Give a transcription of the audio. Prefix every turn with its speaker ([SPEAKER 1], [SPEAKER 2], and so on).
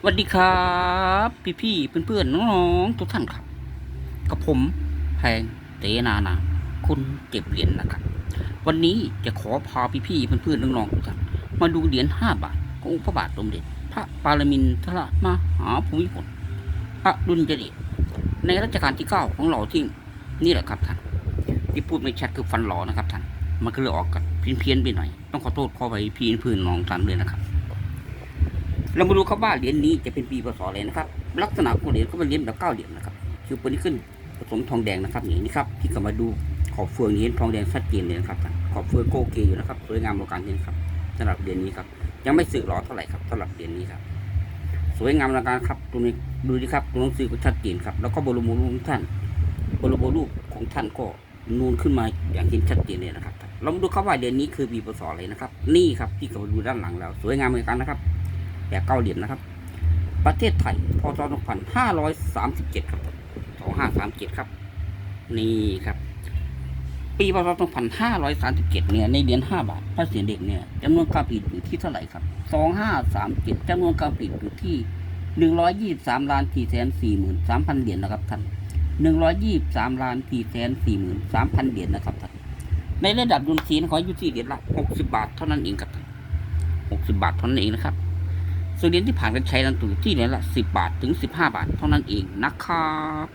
[SPEAKER 1] สวัสดีครับ พี่พี่เพื่อนๆน้องๆทุกท่านครับ กับผมแพงเตนานาคุณเก็บเหรียญนะครับ วันนี้จะขอพาพี่พี่เพื่อนๆน้องๆทุกท่านมาดูเหรียญห้าบาทขององค์พระบาทสมเด็จพระปารมินทรมหาภูมิพลพระดุลยเดชในรัชกาลที่เก้าของเราที่นี่แหละครับท่าน ที่พูดไม่ชัดคือฟันหลอนะครับท่านมันก็เลยออกกับเพี้ยนๆไปหน่อย ต้องขอโทษขอไปพี่เพื่อนน้องท่านเลยนะครับ เรามาดูครับว่าเหรียญนี้จะเป็นปีพศอะไรนะครับ ลักษณะของเหรียญก็เป็นเหรียญแบบเก้าเหรียญนะครับคือปืนที่ขึ้นผสมทองแดงนะครับนี่นี่ครับที่ก็มาดูขอบเฟืองนี้เห็นทองแดงชัดเจนเลยนะครับขอบเฟืองโกเกอยู่นะครับสวยงามโลการเห็นครับสำหรับเหรียญนี้ครับ ยังไม่สึกหรอเท่าไหร่ครับสำหรับเหรียญนี้ครับ สวยงามโลการครับตรงนี้ดูดิครับตัวหนังสือก็ชัดเจนครับแล้วก็บรมรูปท่านบรมรูปของท่านก็นูนขึ้นมาอย่างเห็นชัดเจนเลยนะครับเรามาดูครับว่าเหรียญนี้คือปีพศอะไรนะครับ นี่ครับที่ก็มาดูด้านหลังแล้วสวยงามเหมือนกันนะครับ แบบเก้าเหรียญนะครับ ประเทศไทยพศ2537ครับ2537 ครับ นี่ครับ ปีพศ2537 เนี่ย ในเหรียญ5บาทพระเศียรเด็กเนี่ยจำนวนการผลิตอยู่ที่เท่าไหร่ครับ 2537จำนวนการผลิตอยู่ที่ 123ล้าน4แสน43,000 เหรียญนะครับท่าน123ล้าน4แสน43,000 เหรียญนะครับท่านในระดับดุลชีนขออยู่ที่เหรียญละ60 บาทเท่านั้นเองครับท่าน60 บาทเท่านั้นเองนะครับ ส่วนเหรียญที่ผ่านการใช้นั้นอยู่ที่เหรียญละ 10 บาทถึง 15 บาทเท่านั้นเองนะครับ